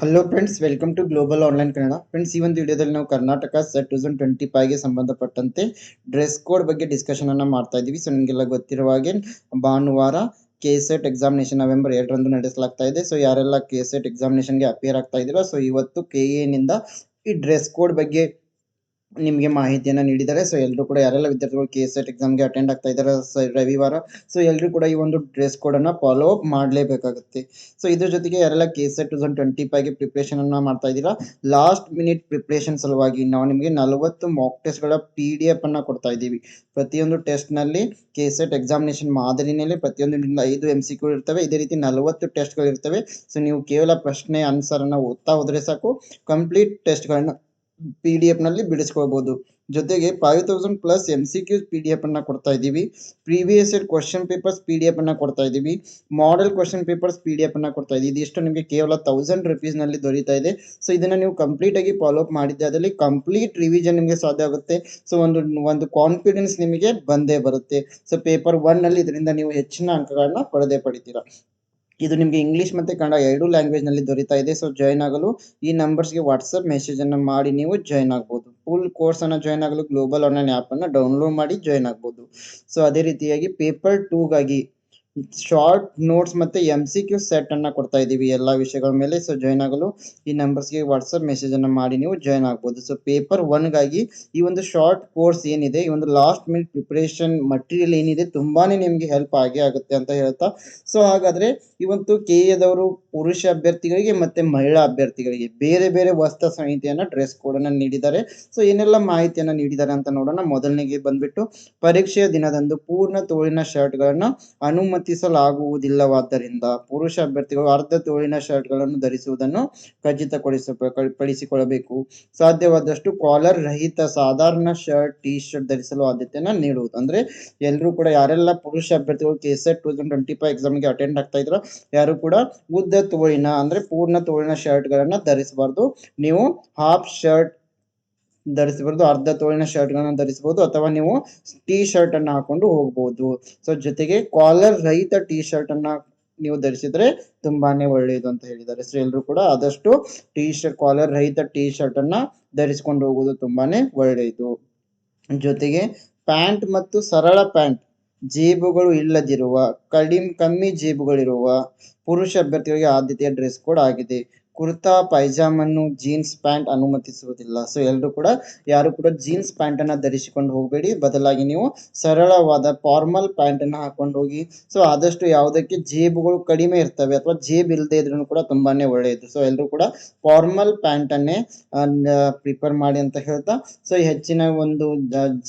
Hello friends welcome to global online Kannada friends ಈ ಒಂದು ವಿಡಿಯೋದಲ್ಲಿ ನಾವು Karnataka SET two thousand twenty ಫೈವ್ಗೆ ಸಂಬಂಧಪಟ್ಟಂತೆ ಡ್ರೆಸ್ ಕೋಡ್ ಬಗ್ಗೆ ಡಿಸ್ಕಷನ್ ಅನ್ನು ಮಾಡ್ತಾ ಇದ್ದೀವಿ. ಸೊ ನಿಮಗೆಲ್ಲ ಗೊತ್ತಿರುವ ಹಾಗೆ ಭಾನುವಾರ ಕೆ ಸೆಟ್ ಎಕ್ಸಾಮಿನೇಷನ್ ನವೆಂಬರ್ ಎರಡರಂದು ನಡೆಸಲಾಗ್ತಾ ಇದೆ. ಸೊ ಯಾರೆಲ್ಲ ಕೆ ಸೆಟ್ ಎಕ್ಸಾಮಿನೇಷನ್ಗೆ ಅಪಿಯರ್ ಆಗ್ತಾ ಇದ್ದೀರಾ ಸೊ ಇವತ್ತು ಕೆ ಎನಿಂದ ಈ ಡ್ರೆಸ್ ಕೋಡ್ ಬಗ್ಗೆ ನಿಮಗೆ ಮಾಹಿತಿಯನ್ನು ನೀಡಿದ್ದಾರೆ. ಸೊ ಎಲ್ಲರೂ ಕೂಡ ಯಾರೆಲ್ಲ ವಿದ್ಯಾರ್ಥಿಗಳು ಕೆ ಸೆಟ್ ಎಕ್ಸಾಮ್ಗೆ ಅಟೆಂಡ್ ಆಗ್ತಾ ಇದ್ದಾರೆ ರವಿವಾರ ಸೊ ಎಲ್ಲರೂ ಕೂಡ ಈ ಒಂದು ಡ್ರೆಸ್ ಕೋಡನ್ನು ಫಾಲೋ ಅಪ್ ಮಾಡಲೇಬೇಕಾಗುತ್ತೆ. ಸೊ ಇದ್ರ ಜೊತೆಗೆ ಯಾರೆಲ್ಲ K SET two thousand twenty ಫೈವ್ಗೆ preparation ಅನ್ನ ಮಾಡ್ತಾ ಇದ್ದೀರಾ ಲಾಸ್ಟ್ ಮಿನಿಟ್ ಪ್ರಿಪ್ರೇಷನ್ ಸಲುವಾಗಿ ನಾವು ನಿಮಗೆ ನಲವತ್ತು ಮಾಕ್ ಟೆಸ್ಟ್ಗಳ ಪಿ ಡಿ ಎಫ್ ಅನ್ನು ಕೊಡ್ತಾ ಇದ್ದೀವಿ. ಪ್ರತಿಯೊಂದು ಟೆಸ್ಟ್ನಲ್ಲಿ ಕೆ ಎಸ್ ಎಟ್ ಎಕ್ಸಾಮಿನೇಷನ್ ಮಾದರಿನಲ್ಲಿ ಪ್ರತಿಯೊಂದು ಐದು ಎಂ ಸಿ ಕ್ಯೂ ಇರ್ತವೆ. ಇದೇ ರೀತಿ ನಲವತ್ತು ಟೆಸ್ಟ್ಗಳಿರ್ತವೆ ಸೊ ನೀವು ಕೇವಲ ಪ್ರಶ್ನೆ ಆನ್ಸರ್ ಅನ್ನ ಓದ್ತಾ ಹೋದರೆ ಸಾಕು. ಕಂಪ್ಲೀಟ್ ಟೆಸ್ಟ್ಗಳನ್ನ ಪಿ ಡಿ ಎಫ್ನಲ್ಲಿ ಬಿಡಿಸ್ಕೊಳ್ಬಹುದು ಜೊತೆಗೆ five thousand plus M C Qs P D F ಅನ್ನ ಕೊಡ್ತಾ ಇದ್ದೀವಿ. Previous year question papers P D F ಕೊಡ್ತಾ ಇದ್ದೀವಿ. Model question papers P D F ಅನ್ನ ಕೊಡ್ತಾ ಇದ್ದೀವಿ. ಇದಿಷ್ಟು ನಿಮಗೆ ಕೇವಲ ತೌಸಂಡ್ ರುಪೀಸ್ನಲ್ಲಿ ದೊರೀತಾ ಇದೆ. ಸೊ ಇದನ್ನ ನೀವು ಕಂಪ್ಲೀಟ್ ಆಗಿ ಫಾಲೋ ಅಪ್ ಮಾಡಿದ್ದೆ. ಅದರಲ್ಲಿ ಕಂಪ್ಲೀಟ್ ರಿವಿಷನ್ ನಿಮಗೆ ಸಾಧ್ಯ ಆಗುತ್ತೆ. ಸೊ ಒಂದು ಒಂದು ಕಾನ್ಫಿಡೆನ್ಸ್ ನಿಮಗೆ ಬಂದೇ ಬರುತ್ತೆ. ಸೊ ಪೇಪರ್ ಒನ್ನಲ್ಲಿ ಇದರಿಂದ ನೀವು ಹೆಚ್ಚಿನ ಅಂಕಗಳನ್ನ ಪಡೆದೇ ಪಡಿತೀರಾ. ಇದು ನಿಮಗೆ ಇಂಗ್ಲಿಷ್ ಮತ್ತೆ ಕನ್ನಡ ಎರಡು ಲ್ಯಾಂಗ್ವೇಜ್ನಲ್ಲಿ ದೊರೀತಾ ಇದೆ. ಸೊ ಜಾಯ್ನ್ ಆಗಲು ಈ ನಂಬರ್ಸ್ಗೆ ವಾಟ್ಸಪ್ ಮೆಸೇಜ್ ಅನ್ನ ಮಾಡಿ ನೀವು ಜಾಯ್ನ್ ಆಗ್ಬೋದು. ಫುಲ್ ಕೋರ್ಸ್ ಅನ್ನ ಜಾಯ್ನ್ ಆಗಲು ಗ್ಲೋಬಲ್ ಆನ್ಲೈನ್ ಆ್ಯಪನ್ನು ಡೌನ್ಲೋಡ್ ಮಾಡಿ ಜಾಯ್ನ್ ಆಗ್ಬೋದು. ಸೊ ಅದೇ ರೀತಿಯಾಗಿ ಪೇಪರ್ ಟೂಗಾಗಿ ಶಾರ್ಟ್ ನೋಟ್ಸ್ ಮತ್ತೆ ಎಂ ಸಿ ಕ್ಯೂ ಸೆಟ್ ಅನ್ನ ಕೊಡ್ತಾ ಇದೀವಿ ಎಲ್ಲ ವಿಷಯಗಳ ಮೇಲೆ. ಸೊ ಜಾಯ್ನ್ ಆಗಲು ಈ ನಂಬರ್ಸ್ಗೆ ವಾಟ್ಸಪ್ ಮೆಸೇಜ್ ಅನ್ನ ಮಾಡಿ, ನೀವು ಜಾಯ್ನ್ ಆಗಬಹುದು ಸೊ ಪೇಪರ್ ಒನ್ಗಾಗಿ ಈ ಒಂದು ಶಾರ್ಟ್ ಕೋರ್ಸ್ ಏನಿದೆ, ಈ ಒಂದು ಲಾಸ್ಟ್ ಮಿನಿಟ್ ಪ್ರಿಪರೇಷನ್ ಮಟೀರಿಯಲ್ ಏನಿದೆ ತುಂಬಾನೇ ನಿಮಗೆ ಹೆಲ್ಪ್ ಆಗಿ ಆಗುತ್ತೆ ಅಂತ ಹೇಳ್ತಾ. ಸೊ ಹಾಗಾದ್ರೆ ಇವತ್ತು ಕೆ ಎದವರು ಪುರುಷ ಅಭ್ಯರ್ಥಿಗಳಿಗೆ ಮತ್ತೆ ಮಹಿಳಾ ಅಭ್ಯರ್ಥಿಗಳಿಗೆ ಬೇರೆ ಬೇರೆ ವಸ್ತ್ರ ಸಂಹಿತೆಯನ್ನ ಡ್ರೆಸ್ ಕೋಡ್ ಅನ್ನ ನೀಡಿದ್ದಾರೆ. ಸೊ ಏನೆಲ್ಲ ಮಾಹಿತಿಯನ್ನ ನೀಡಿದ್ದಾರೆ ಅಂತ ನೋಡೋಣ. ಮೊದಲನೇಗೆ ಬಂದ್ಬಿಟ್ಟು ಪರೀಕ್ಷೆಯ ದಿನದಂದು ಪೂರ್ಣ ತೋಳಿನ ಶರ್ಟ್ ಗಳನ್ನ ಅನುಮತಿಸಲಾಗುವುದಿಲ್ಲವಾದ್ದರಿಂದ ಪುರುಷ ಅಭ್ಯರ್ಥಿಗಳು ಅರ್ಧ ತೋಳಿನ ಶರ್ಟ್ಗಳನ್ನು ಧರಿಸುವುದನ್ನು ಖಚಿತಗೊಳಿಸ ಪಡಿಸಿಕೊಳ್ಳಬೇಕು. ಸಾಧ್ಯವಾದಷ್ಟು ಕಾಲರ್ ರಹಿತ ಸಾಧಾರಣ ಶರ್ಟ್ ಟಿ ಶರ್ಟ್ ಧರಿಸಲು ಆದ್ಯತೆಯನ್ನು ನೀಡುವುದು. ಅಂದ್ರೆ ಎಲ್ಲರೂ ಕೂಡ ಯಾರೆಲ್ಲ ಪುರುಷ ಅಭ್ಯರ್ಥಿಗಳು K SET two thousand twenty five ಎಕ್ಸಾಮ್ಗೆ ಅಟೆಂಡ್ ಆಗ್ತಾ ಇದ್ರು ಯಾರು ಕೂಡ ಉದ್ದ ತೋಳಿನ, ಅಂದ್ರೆ ಪೂರ್ಣ ತೋಳಿನ ಶರ್ಟ್ ಗಳನ್ನ ಧರಿಸಬಾರ್ದು. ನೀವು ಹಾಫ್ ಶರ್ಟ್ ಧರಿಸಬಾರ್ದು. ಅರ್ಧ ತೋಳಿನ ಶರ್ಟ್ ಗಳನ್ನ ಧರಿಸಬಹುದು. ಅಥವಾ ನೀವು ಟೀ ಶರ್ಟ್ ಅನ್ನ ಹಾಕೊಂಡು ಹೋಗಬಹುದು ಸೊ ಜೊತೆಗೆ ಕಾಲರ್ ರಹಿತ ಟೀ ಶರ್ಟ್ ಅನ್ನ ನೀವು ಧರಿಸಿದ್ರೆ ತುಂಬಾನೇ ಒಳ್ಳೆಯದು ಅಂತ ಹೇಳಿದ್ದಾರೆ. ಸೊ ಎಲ್ಲರೂ ಕೂಡ ಆದಷ್ಟು ಟೀ ಶರ್ಟ್ ಕಾಲರ್ ರಹಿತ ಟೀ ಶರ್ಟ್ ಅನ್ನ ಧರಿಸಿಕೊಂಡು ಹೋಗುವುದು ತುಂಬಾನೇ ಒಳ್ಳೆಯದು ಜೊತೆಗೆ ಪ್ಯಾಂಟ್ ಮತ್ತು ಸರಳ ಪ್ಯಾಂಟ್ ಜೇಬುಗಳು ಇಲ್ಲದಿರುವ, ಕಡಿಮೆ, ಕಮ್ಮಿ ಜೇಬುಗಳಿರುವ ಪುರುಷ ಅಭ್ಯರ್ಥಿಗಳಿಗೆ ಆದ್ಯತೆಯ ಡ್ರೆಸ್ ಕೋಡ್ ಆಗಿದೆ. ಕುರ್ತಾ, ಪೈಜಾಮನ್ನು, ಜೀನ್ಸ್ ಪ್ಯಾಂಟ್ ಅನುಮತಿಸುವುದಿಲ್ಲ. ಸೊ ಎಲ್ಲರೂ ಕೂಡ, ಯಾರು ಕೂಡ ಜೀನ್ಸ್ ಪ್ಯಾಂಟ್ ಅನ್ನ ಧರಿಸಿಕೊಂಡು ಹೋಗಬೇಡಿ. ಬದಲಾಗಿ ನೀವು ಸರಳವಾದ ಫಾರ್ಮಲ್ ಪ್ಯಾಂಟ್ ಅನ್ನ ಹಾಕೊಂಡು ಹೋಗಿ, ಸೊ, ಆದಷ್ಟು ಯಾವುದಕ್ಕೆ ಜೇಬುಗಳು ಕಡಿಮೆ ಇರ್ತವೆ ಅಥವಾ ಜೇಬ್ ಇಲ್ಲದೆ ಇದ್ರೂ ಕೂಡ ತುಂಬಾನೇ ಒಳ್ಳೆಯದು. ಸೊ ಎಲ್ಲರೂ ಕೂಡ ಫಾರ್ಮಲ್ ಪ್ಯಾಂಟ್ ಅನ್ನೇ ಪ್ರಿಪೇರ್ ಮಾಡಿ ಅಂತ ಹೇಳ್ತಾ, ಸೊ, ಹೆಚ್ಚಿನ ಒಂದು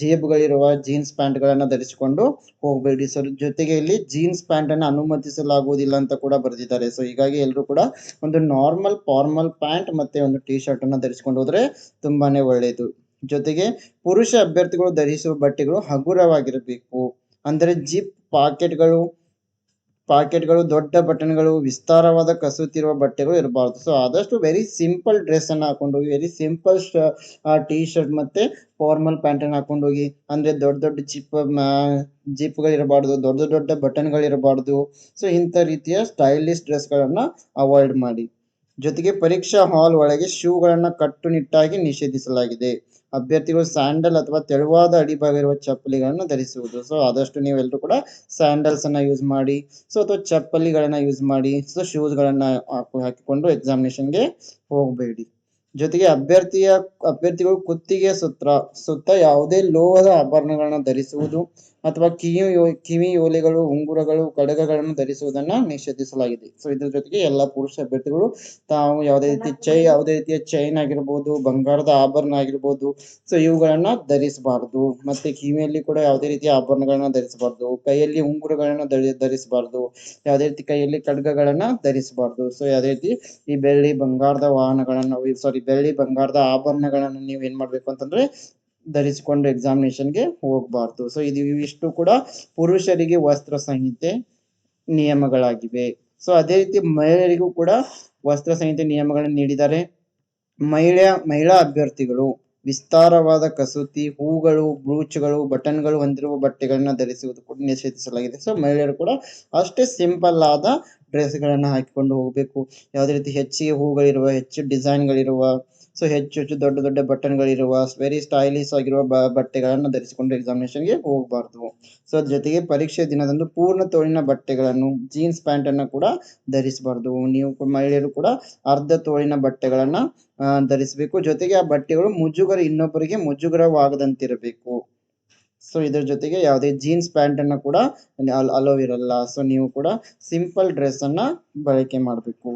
ಜೇಬುಗಳಿರುವ ಜೀನ್ಸ್ ಪ್ಯಾಂಟ್ ಗಳನ್ನ ಧರಿಸಿಕೊಂಡು ಹೋಗಬೇಡಿ. ಸೊ ಜೊತೆಗೆ ಇಲ್ಲಿ ಜೀನ್ಸ್ ಪ್ಯಾಂಟ್ ಅನ್ನ ಅನುಮತಿಸಲಾಗುವುದಿಲ್ಲ ಅಂತ ಕೂಡ ಬರೆದಿದ್ದಾರೆ. ಸೊ ಹೀಗಾಗಿ ಎಲ್ಲರೂ ಕೂಡ ಒಂದು ನಾರ್ಮಲ್ ಫಾರ್ಮಲ್ ಪ್ಯಾಂಟ್ ಮತ್ತೆ ಒಂದು ಟಿ ಶರ್ಟ್ ಅನ್ನ ಧರಿಸಿಕೊಂಡು ಹೋದ್ರೆ ತುಂಬಾನೇ ಒಳ್ಳೆಯದು ಜೊತೆಗೆ ಪುರುಷ ಅಭ್ಯರ್ಥಿಗಳು ಧರಿಸುವ ಬಟ್ಟೆಗಳು ಹಗುರವಾಗಿರಬೇಕು. ಅಂದರೆ ಜಿಪ್ ಪಾಕೆಟ್ಗಳು ಪಾಕೆಟ್ಗಳು, ದೊಡ್ಡ ಬಟನ್ಗಳು, ವಿಸ್ತಾರವಾದ ಕಸೂತಿರುವ ಬಟ್ಟೆಗಳು ಇರಬಾರ್ದು. ಸೊ ಆದಷ್ಟು ವೆರಿ ಸಿಂಪಲ್ ಡ್ರೆಸ್ ಅನ್ನ ಹಾಕೊಂಡು ಹೋಗಿ ವೆರಿ ಸಿಂಪಲ್ ಟಿ ಶರ್ಟ್ ಮತ್ತೆ ಫಾರ್ಮಲ್ ಪ್ಯಾಂಟ್ ಅನ್ನ ಹಾಕೊಂಡು ಹೋಗಿ, ಅಂದ್ರೆ ದೊಡ್ಡ ದೊಡ್ಡ ಜಿಪ್ ಜಿಪ್ಗಳು ಇರಬಾರ್ದು, ದೊಡ್ಡ ದೊಡ್ಡ ಬಟನ್ಗಳು ಇರಬಾರ್ದು. ಸೊ ಇಂಥ ರೀತಿಯ ಸ್ಟೈಲಿಶ್ ಡ್ರೆಸ್ ಗಳನ್ನ ಅವಾಯ್ಡ್ ಮಾಡಿ. ಜೊತೆಗೆ ಪರೀಕ್ಷಾ ಹಾಲ್ ಒಳಗೆ ಶೂಗಳನ್ನು ಕಟ್ಟುನಿಟ್ಟಾಗಿ ನಿಷೇಧಿಸಲಾಗಿದೆ. ಅಭ್ಯರ್ಥಿಗಳು ಸ್ಯಾಂಡಲ್ ಅಥವಾ ತೆಳುವಾದ ಅಡಿಭಾಗ ಇರುವ ಚಪ್ಪಲಿಗಳನ್ನು ಧರಿಸುವುದು. ಸೊ ಆದಷ್ಟು ನೀವೆಲ್ಲರೂ ಕೂಡ ಸ್ಯಾಂಡಲ್ಸ್ ಅನ್ನ ಯೂಸ್ ಮಾಡಿ ಸೊ ಅಥವಾ ಚಪ್ಪಲಿಗಳನ್ನ ಯೂಸ್ ಮಾಡಿ ಸೊ ಶೂಸ್ ಗಳನ್ನ ಹಾಕಿಕೊಂಡು ಎಕ್ಸಾಮಿನೇಷನ್ಗೆ ಹೋಗಬೇಡಿ. ಜೊತೆಗೆ ಅಭ್ಯರ್ಥಿಯ, ಅಭ್ಯರ್ಥಿಗಳು ಕುತ್ತಿಗೆ ಸುತ್ತ ಸುತ್ತ ಯಾವುದೇ ಲೋಹದ ಆಭರಣಗಳನ್ನ ಧರಿಸುವುದು ಅಥವಾ ಕಿವಿ ಕಿವಿ ಓಲೆಗಳು ಉಂಗುರಗಳು ಕಡಗಗಳನ್ನು ಧರಿಸುವುದನ್ನ ನಿಷೇಧಿಸಲಾಗಿದೆ. ಸೊ ಇದ್ರ ಜೊತೆಗೆ ಎಲ್ಲಾ ಪುರುಷ ಅಭ್ಯರ್ಥಿಗಳು ತಾವು ಯಾವುದೇ ರೀತಿ ಚೈ ಯಾವುದೇ ರೀತಿಯ ಚೈನ್ ಆಗಿರ್ಬೋದು ಬಂಗಾರದ ಆಭರಣ ಆಗಿರ್ಬೋದು ಸೊ ಇವುಗಳನ್ನ ಧರಿಸಬಾರದು. ಮತ್ತೆ ಕಿವಿಯಲ್ಲಿ ಕೂಡ ಯಾವುದೇ ರೀತಿಯ ಆಭರಣಗಳನ್ನ ಧರಿಸಬಾರ್ದು. ಕೈಯಲ್ಲಿ ಉಂಗುರಗಳನ್ನ ಧರಿ ಧರಿಸಬಾರ್ದು. ಯಾವುದೇ ರೀತಿ ಕೈಯಲ್ಲಿ ಖಡ್ಗಗಳನ್ನ ಧರಿಸಬಾರ್ದು. ಸೊ ಯಾವುದೇ ರೀತಿ ಈ ಬೆಳ್ಳಿ ಬಂಗಾರದ ವಾಹನಗಳನ್ನ ಸಾರಿ ಬೆಳ್ಳಿ ಬಂಗಾರದ ಆಭರಣಗಳನ್ನ ನೀವು ಏನ್ ಮಾಡ್ಬೇಕು ಅಂತಂದ್ರೆ ಧರಿಸಿಕೊಂಡು ಎಕ್ಸಾಮಿನೇಷನ್ಗೆ ಹೋಗಬಾರ್ದು. ಸೊ ಇದು ಇವಿಷ್ಟು ಕೂಡ ಪುರುಷರಿಗೆ ವಸ್ತ್ರ ಸಂಹಿತೆ ನಿಯಮಗಳಾಗಿವೆ. ಸೊ ಅದೇ ರೀತಿ ಮಹಿಳೆಯರಿಗೂ ಕೂಡ ವಸ್ತ್ರ ಸಂಹಿತೆ ನಿಯಮಗಳನ್ನು ನೀಡಿದ್ದಾರೆ. ಮಹಿಳಾ ಮಹಿಳಾ ಅಭ್ಯರ್ಥಿಗಳು ವಿಸ್ತಾರವಾದ ಕಸೂತಿ, ಹೂಗಳು, ಬ್ರೂಚ್ಗಳು, ಬಟನ್ಗಳು ಹೊಂದಿರುವ ಬಟ್ಟೆಗಳನ್ನ ಧರಿಸುವುದು ಕೂಡ ನಿಷೇಧಿಸಲಾಗಿದೆ. ಸೊ ಮಹಿಳೆಯರು ಕೂಡ ಅಷ್ಟೇ ಸಿಂಪಲ್ ಆದ ಡ್ರೆಸ್ಗಳನ್ನ ಹಾಕಿಕೊಂಡು ಹೋಗಬೇಕು. ಯಾವುದೇ ರೀತಿ ಹೆಚ್ಚಿಗೆ ಹೂಗಳಿರುವ, ಹೆಚ್ಚು ಡಿಸೈನ್ಗಳಿರುವ ಸೊ ಹೆಚ್ಚು ಹೆಚ್ಚು ದೊಡ್ಡ ದೊಡ್ಡ ಬಟನ್ಗಳಿರುವ ವೆರಿ ಸ್ಟೈಲಿಶ್ ಆಗಿರುವ ಬಟ್ಟೆಗಳನ್ನು ಧರಿಸಿಕೊಂಡು ಎಕ್ಸಾಮಿನೇಷನ್ಗೆ ಹೋಗಬಾರ್ದು. ಸೊ ಜೊತೆಗೆ ಪರೀಕ್ಷೆ ದಿನದಂದು ಪೂರ್ಣ ತೋಳಿನ ಬಟ್ಟೆಗಳನ್ನು ಜೀನ್ಸ್ ಪ್ಯಾಂಟ್ ಅನ್ನು ಕೂಡ ಧರಿಸಬಾರ್ದು. ನೀವು ಮಹಿಳೆಯರು ಕೂಡ ಅರ್ಧ ತೋಳಿನ ಬಟ್ಟೆಗಳನ್ನ ಧರಿಸಬೇಕು. ಜೊತೆಗೆ ಆ ಬಟ್ಟೆಗಳು ಮುಜುಗರ, ಇನ್ನೊಬ್ಬರಿಗೆ ಮುಜುಗರವಾಗದಂತಿರಬೇಕು. ಸೊ ಇದರ ಜೊತೆಗೆ ಯಾವುದೇ ಜೀನ್ಸ್ ಪ್ಯಾಂಟ್ ಅನ್ನು ಕೂಡ ಅಲೋ ಇರಲ್ಲ. ಸೊ ನೀವು ಕೂಡ ಸಿಂಪಲ್ ಡ್ರೆಸ್ ಅನ್ನ ಬಳಕೆ ಮಾಡಬೇಕು.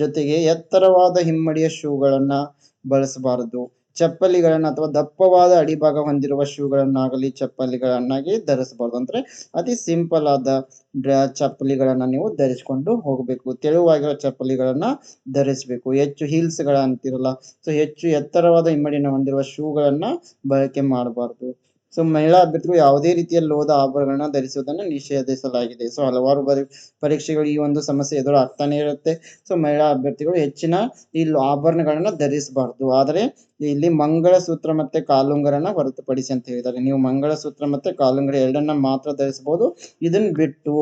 ಜೊತೆಗೆ ಎತ್ತರವಾದ ಹಿಮ್ಮಡಿಯ ಶೂಗಳನ್ನ ಬಳಸಬಾರದು. ಚಪ್ಪಲಿಗಳನ್ನ ಅಥವಾ ದಪ್ಪವಾದ ಅಡಿಭಾಗ ಹೊಂದಿರುವ ಶೂಗಳನ್ನಾಗಲಿ ಚಪ್ಪಲಿಗಳನ್ನಾಗಿ ಧರಿಸಬಾರದು. ಅಂದ್ರೆ ಅತಿ ಸಿಂಪಲ್ ಆದ ಚಪ್ಪಲಿಗಳನ್ನ ನೀವು ಧರಿಸಿಕೊಂಡು ಹೋಗಬೇಕು. ತೆಳುವಾಗಿರೋ ಚಪ್ಪಲಿಗಳನ್ನ ಧರಿಸಬೇಕು. ಹೆಚ್ಚು ಹೀಲ್ಸ್ಗಳ ಅಂತಿರಲ್ಲ ಸೊ ಹೆಚ್ಚು ಎತ್ತರವಾದ ಇಮ್ಮಡಿನ ಹೊಂದಿರುವ ಶೂಗಳನ್ನ ಬಳಕೆ ಮಾಡಬಾರದು. ಸೊ ಮಹಿಳಾ ಅಭ್ಯರ್ಥಿಗಳು ಯಾವುದೇ ರೀತಿಯ ಲೋಹದ ಆಭರಣಗಳನ್ನ ಧರಿಸುವುದನ್ನು ನಿಷೇಧಿಸಲಾಗಿದೆ. ಸೊ ಹಲವಾರು ಪರೀಕ್ಷೆಗಳು ಈ ಒಂದು ಸಮಸ್ಯೆ ಎದುರು ಆಗ್ತಾನೆ ಇರುತ್ತೆ. ಸೊ ಮಹಿಳಾ ಅಭ್ಯರ್ಥಿಗಳು ಹೆಚ್ಚಿನ ಈ ಆಭರಣಗಳನ್ನ ಧರಿಸಬಾರ್ದು. ಆದರೆ, ಇಲ್ಲಿ ಮಂಗಳಸೂತ್ರ ಮತ್ತೆ ಕಾಲುಂಗರನ್ನ ಹೊರತುಪಡಿಸಿ ಅಂತ ಹೇಳಿದ್ದಾರೆ. ನೀವು ಮಂಗಳಸೂತ್ರ ಮತ್ತೆ ಕಾಲುಂಗರ ಎರಡನ್ನ ಮಾತ್ರ ಧರಿಸಬಹುದು. ಇದನ್ನ ಬಿಟ್ಟು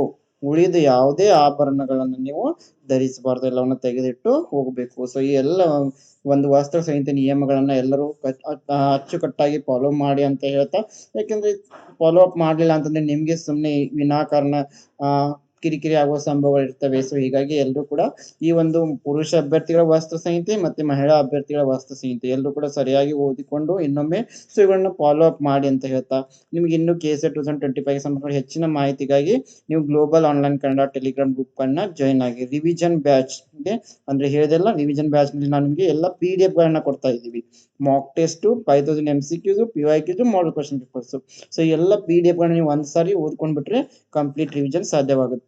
ಉಳಿದ ಯಾವುದೇ ಆಭರಣಗಳನ್ನ ನೀವು ಧರಿಸಬಾರ್ದು. ಎಲ್ಲವನ್ನ ತೆಗೆದಿಟ್ಟು ಹೋಗಬೇಕು. ಸೊ ಈ ಎಲ್ಲ ಒಂದು ವಸ್ತ್ರ ಸಂಹಿತೆ ನಿಯಮಗಳನ್ನ ಎಲ್ಲರೂ ಅಚ್ಚುಕಟ್ಟಾಗಿ ಫಾಲೋ ಮಾಡಿ ಅಂತ ಹೇಳ್ತಾ, ಯಾಕಂದ್ರೆ ಫಾಲೋ ಅಪ್ ಮಾಡ್ಲಿಲ್ಲ ಅಂತಂದ್ರೆ ನಿಮ್ಗೆ ಸುಮ್ನೆ ವಿನಾಕಾರಣ, ಆ ಕಿರಿಕಿರಿ ಆಗುವ ಸಂಭವಗಳು ಇರ್ತವೆ. ಸೊ ಹೀಗಾಗಿ ಎಲ್ಲರೂ ಕೂಡ ಈ ಒಂದು ಪುರುಷ ಅಭ್ಯರ್ಥಿಗಳ ವಾಸ್ತು ಸಂಹಿತೆ ಮತ್ತೆ ಮಹಿಳಾ ಅಭ್ಯರ್ಥಿಗಳ ವಾಸ್ತು ಸಂಹಿತೆ ಎಲ್ಲರೂ ಕೂಡ ಸರಿಯಾಗಿ ಓದಿಕೊಂಡು ಇನ್ನೊಮ್ಮೆ ಸೊ ಇವುಗಳನ್ನ ಫಾಲೋ ಅಪ್ ಮಾಡಿ ಅಂತ ಹೇಳ್ತಾ. ನಿಮ್ಗೆ ಇನ್ನು K C two thousand twenty five ಸಂಬಂಧ ಹೆಚ್ಚಿನ ಮಾಹಿತಿಗಾಗಿ ನೀವು global online Kannada telegram group ಅನ್ನ ಜಾಯಿನ್ ಆಗಿ. ರಿವಿಷನ್ ಬ್ಯಾಚ್ ಅಂದ್ರೆ ಹೇಳಿದೆಲ್ಲ ರಿವಿಷನ್ ಬ್ಯಾಚ್ನಲ್ಲಿ ನಾವು ನಿಮಗೆ ಎಲ್ಲ ಪಿ ಡಿ ಎಫ್ ಗಳನ್ನ ಕೊಡ್ತಾ ಇದ್ದೀವಿ. Mock test five thousand M C Qs P Y Qs model question papers so ಎಲ್ಲ ಪಿ ಡಿ ಎಫ್ ಗಳನ್ನ ನೀವು ಒಂದ್ಸಾರಿ ಓದ್ಕೊಂಡ್ಬಿಟ್ರೆ ಕಂಪ್ಲೀಟ್ ರಿವಿಷನ್ ಸಾಧ್ಯವಾಗುತ್ತೆ.